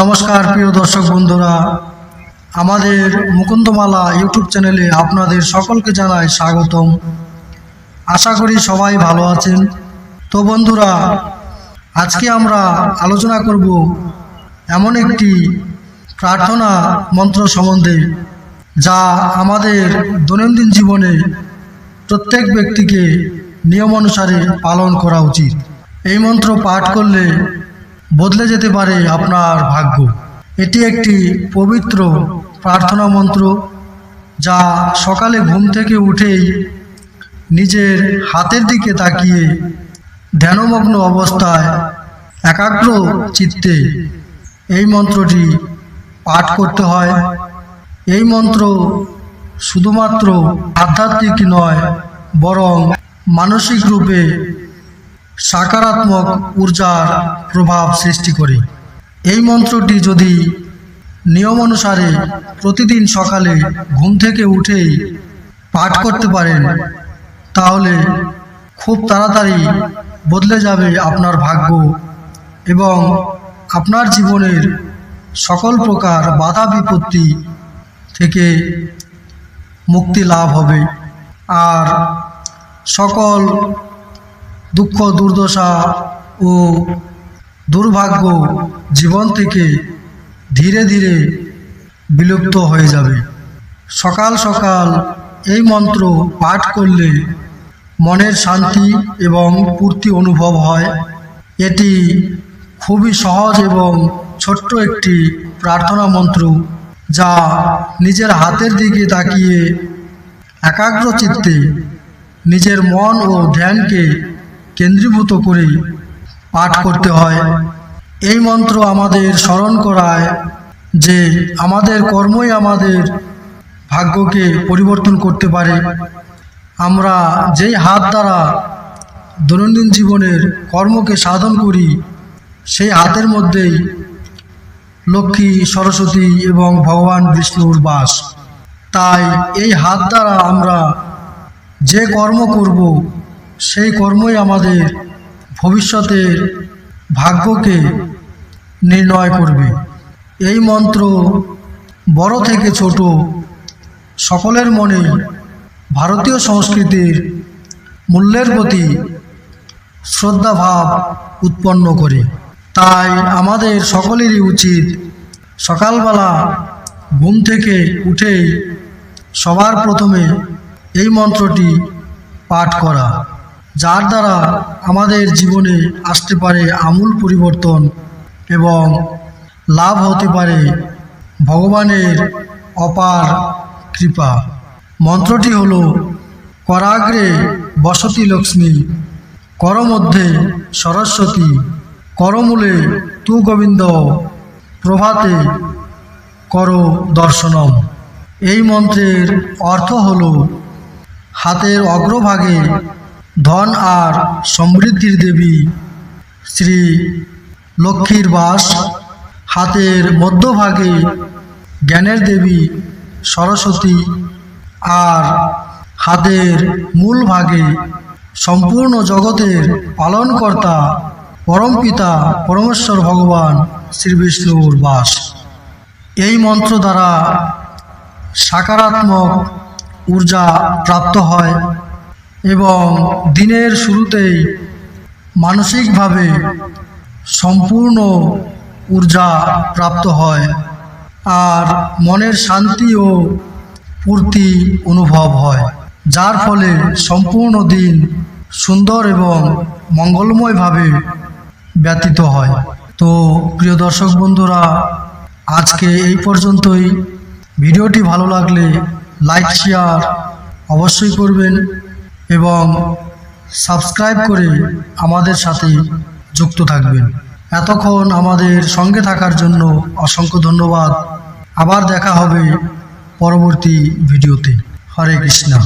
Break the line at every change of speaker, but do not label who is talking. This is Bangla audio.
নমস্কার, প্রিয় দর্শক বন্ধুরা। আমাদের মুকুন্দমালা ইউটিউব চ্যানেলে আপনাদের সকলকে জানাই স্বাগতম। আশা করি সবাই ভালো আছেন। তো বন্ধুরা, আজকে আমরা আলোচনা করব এমন একটি প্রার্থনা মন্ত্র সম্বন্ধে, যা আমাদের দৈনন্দিন জীবনে প্রত্যেক ব্যক্তিকে নিয়ম অনুসারে পালন করা উচিত। এই মন্ত্র পাঠ করলে বদলে যেতে পারে আপনার ভাগ্য। এটি একটি পবিত্র প্রার্থনা মন্ত্র যা সকালে ঘুম থেকে উঠেই নিজের হাতের দিকে তাকিয়ে ধ্যানমগ্ন অবস্থায় একাগ্র চিত্তে এই মন্ত্রটি পাঠ করতে হয়। এই মন্ত্র শুধুমাত্র আধ্যাত্মিক নয়, বরং মানসিক রূপে সাকারাত্মক ঊর্জার প্রভাব সৃষ্টি করে। এই মন্ত্রটি যদি নিয়ম অনুসারে প্রতিদিন সকালে ঘুম থেকে উঠেই পাঠ করতে পারেন, তাহলে খুব তাড়াতাড়ি বদলে যাবে আপনার ভাগ্য এবং আপনার জীবনের সকল প্রকার বাধা বিপত্তি থেকে মুক্তি লাভ হবে। আর সকল দুঃখ, দুর্দশা ও দুর্ভাগ্য জীবন থেকে ধীরে ধীরে বিলুপ্ত হয়ে যাবে। সকাল সকাল এই মন্ত্র পাঠ করলে মনের শান্তি এবং পূর্তি অনুভব হয়। এটি খুবই সহজ এবং ছোট্ট একটি প্রার্থনা মন্ত্র যা নিজের হাতের দিকে তাকিয়ে একাগ্র চিত্তে নিজের মন ও ধ্যানকে কেন্দ্রীভূত করে পাঠ করতে হয়। এই মন্ত্র আমাদের স্মরণ করায় যে আমাদের কর্মই আমাদের ভাগ্যকে পরিবর্তন করতে পারে। আমরা যেই হাত দ্বারা দৈনন্দিন জীবনের কর্মকে সাধন করি, সেই হাতের মধ্যেই লক্ষ্মী, সরস্বতী এবং ভগবান বিষ্ণুর বাস। তাই এই হাত দ্বারা আমরা যে কর্ম করব সেই কর্মই আমাদের ভবিষ্যতের ভাগ্যকে নির্ণয় করবে। এই মন্ত্র বড় থেকে ছোট সকলের মনে ভারতীয় সংস্কৃতির মূল্যের প্রতি শ্রদ্ধাভাব উৎপন্ন করে। তাই আমাদের সকলেরই উচিত সকালবেলা ঘুম থেকে উঠেই সবার প্রথমে এই মন্ত্রটি পাঠ করা। যার দ্বারা আমাদের জীবনে আসতে পারে আমূল পরিবর্তন এবং লাভ হতে পারে ভগবানের অপার কৃপা। মন্ত্রটি হল, করাগ্রে বসতি লক্ষ্মী, করমধ্যে সরস্বতী, করমূলে তু গোবিন্দ, প্রভাতে কর দর্শনম। এই মন্ত্রের অর্থ হল, হাতের অগ্রভাগে ধন আর সমৃদ্ধির দেবী শ্রী লক্ষ্মীর বাস হাতের মধ্যভাগে জ্ঞানের দেবী সরস্বতী আর হাতের মূল ভাগে সম্পূর্ণ জগতের পালনকর্তা পরমপিতা পরমেশ্বর ভগবান শ্রী বিষ্ণুর বাস। এই মন্ত্র দ্বারা সাকারাত্মক ঊর্জা প্রাপ্ত হয়। এবং দিনের শুরুতেই মানসিকভাবে সম্পূর্ণ ঊর্জা প্রাপ্ত হয় আর মনের শান্তি ও পূর্তি অনুভব হয়, যার ফলে সম্পূর্ণ দিন সুন্দর এবং মঙ্গলময়ভাবে ব্যতীত হয়। তো প্রিয় দর্শক বন্ধুরা, আজকে এই পর্যন্তই। ভিডিওটি ভালো লাগলে লাইক, শেয়ার অবশ্যই করবেন। এবং সাবস্ক্রাইব করে আমাদের সাথে যুক্ত থাকবেন। এতক্ষণ আমাদের সঙ্গে থাকার জন্য অসংখ্য ধন্যবাদ। আবার দেখা হবে পরবর্তী ভিডিওতে। হরে কৃষ্ণা।